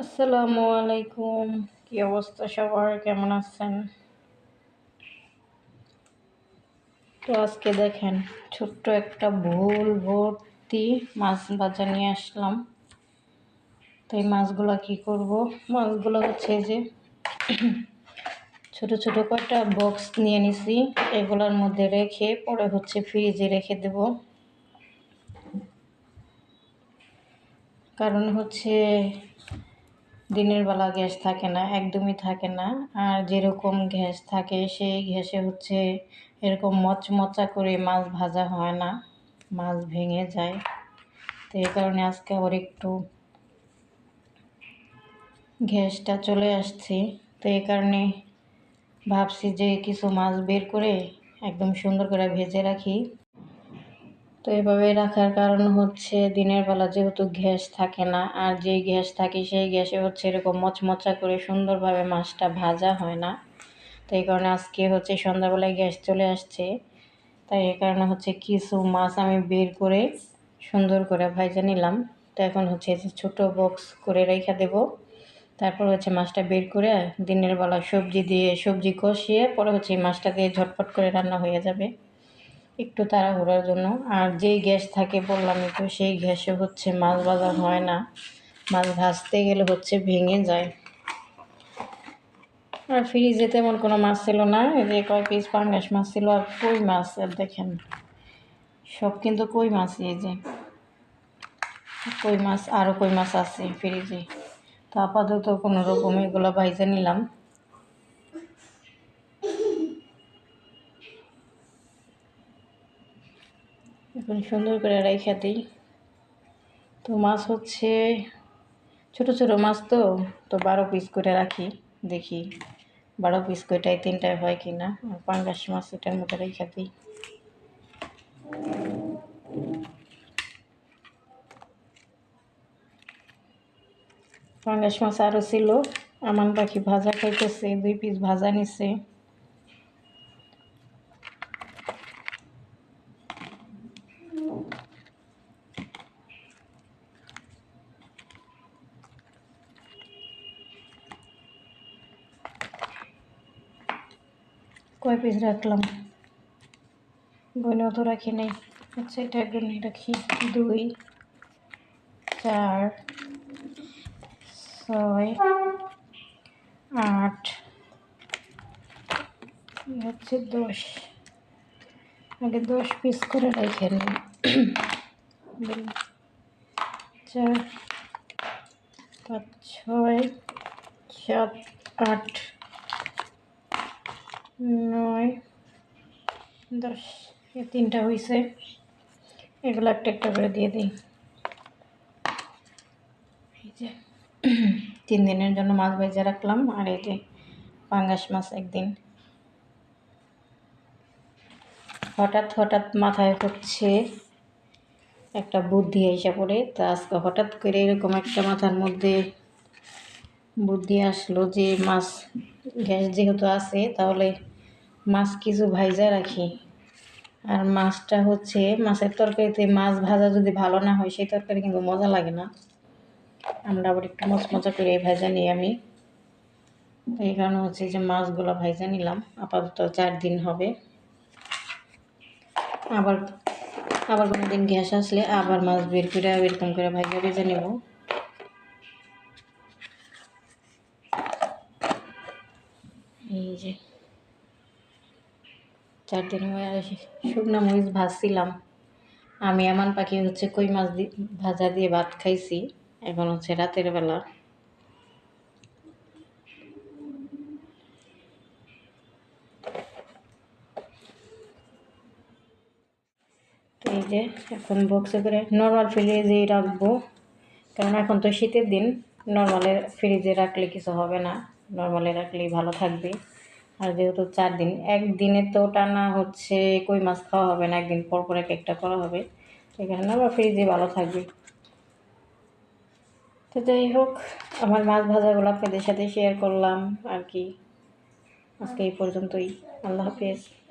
আসসালামু আলাইকুম। কি অবস্থা সবার? কেমন আছেন? তো আজকে দেখেন, ছোট্ট একটা ভুল ভর্তি মাছ বাজার নিয়ে আসলাম। তো এই মাছগুলো কী করব? মাছগুলো হচ্ছে যে ছোট ছোট কয়টা বক্স নিয়ে নিছি, এগুলোর মধ্যে রেখে পরে হচ্ছে ফ্রিজে রেখে দেব। কারণ হচ্ছে দিনের বেলা গ্যাস থাকে না, একদমই থাকে না। আর যেরকম গ্যাস থাকে, সেই গ্যাসে হচ্ছে এরকম মচমচা করে মাছ ভাজা হয় না, মাছ ভেঙে যায়। তো এই কারণে আজকে আবার একটু গ্যাসটা চলে আসছে। তো এই কারণে ভাবছি যে কিছু মাছ বের করে একদম সুন্দর করে ভেজে রাখি। তো এভাবে রাখার কারণ হচ্ছে দিনের বেলা যেহেতু গ্যাস থাকে না, আর যেই গ্যাস থাকে সেই গ্যাসে হচ্ছে এরকম মচমচা করে সুন্দরভাবে মাছটা ভাজা হয় না। তো এই কারণে আজকে হচ্ছে সন্ধ্যাবেলায় গ্যাস চলে আসছে। তাই এই কারণে হচ্ছে কিছু মাছ আমি বের করে সুন্দর করে ভাজা নিলাম। তো এখন হচ্ছে ছোটো বক্স করে রেখে দেব। তারপর হচ্ছে মাছটা বের করে দিনের বেলা সবজি দিয়ে সবজি কষিয়ে পরে হচ্ছে মাছটা দিয়ে ঝটপট করে রান্না হয়ে যাবে। একটু তাড়াহুড়ার জন্য। আর যেই গ্যাস থাকে বললাম একটু, সেই গ্যাসে হচ্ছে মাছ ভাজা হয় না। মাছ ভাজতে গেলে হচ্ছে ভেঙে যায়। আর ফ্রিজে তেমন কোনো মাছ ছিল না, এই যে কয় পিস পাঙ্গাস মাছ ছিল আর কই মাছ দেখেন, সব কিন্তু কই মাছ এই যে। কই মাছ আরও কই মাছ আছে ফ্রিজে। তো আপাতত কোনো রকম এগুলো ভাইজে নিলাম। এখন সুন্দর করে রেখে দিই। তো মাছ হচ্ছে, ছোট ছোট মাছ তো তো বারো পিস করে রাখি, দেখি বারো পিস কয়টায় তিনটায় হয় কি না পাঙ্গাস মাছ এটার মতো রেখে দিই। পাঙ্গাস মাছ আরও ছিল আমার পাখি ভাজা খাইতেছে, দুই পিস ভাজা নিছে। কয় পিস রাখলাম? বইনেও তো রাখি নাই। আচ্ছা এটা একদম রাখি। দুই, চার, ছয়, আট হচ্ছে দশ। আগে দশ পিস করে রেখে নিই। চার, পাঁচ, ছয়, সাত, আট নয়, দশ এ তিনটা হয়েছে এগুলো একটা একটা করে দিয়ে দিই। এই যে, তিন দিনের জন্য মাছ ভেজে রাখলাম, আর এই যে পাঙ্গাস মাছ একদিন। হঠাৎ হঠাৎ মাথায় হচ্ছে একটা বুদ্ধি এসে পড়ে। তা আজকে হঠাৎ করে এরকম একটা মাথার মধ্যে বুদ্ধি আসলো যে মাছ গ্যাস যেহেতু আছে, তাহলে মাছ কিছু ভাইজা রাখি। আর মাছটা হচ্ছে, মাছের তরকারিতে মাছ ভাজা যদি ভালো না হয়, সেই তরকারি কিন্তু মজা লাগে না। আমরা আবার একটু মজা করে ভাজা নিই আমি। এই কারণে হচ্ছে যে মাছগুলো ভাইজা নিলাম। আপাতত চার দিন হবে। আবার আবার কোনো দিন গ্যাস আসলে আবার মাছ বের করে, এরকম করে ভাইজা ভেজে নেব। এই যে। চার দিন হয়ে শুকনো মরিচ ভাজছিলাম। আমি এমন পাখি হচ্ছে কই মাছ ভাজা দিয়ে ভাত খাইছি, এখন হচ্ছে রাতের বেলা। এই যে, এখন বক্সে করে নর্মাল ফ্রিজেই রাখব। কারণ এখন তো শীতের দিন নর্মালের ফ্রিজে রাখলে কিছু হবে না। নর্মালে রাখলেই ভালো থাকবে। আর যেহেতু চার দিন একদিনে তো টানা হচ্ছে কই মাছ খাওয়া হবে না, একদিন পর পর এক একটা করা হবে। সেখানে আবার ফ্রিজে ভালো থাকবে। তো যাই হোক, আমার মাছ ভাজাগুলো আপনাদের সাথে শেয়ার করলাম আর কি। আজকে এই পর্যন্তই। আল্লাহ হাফিজ।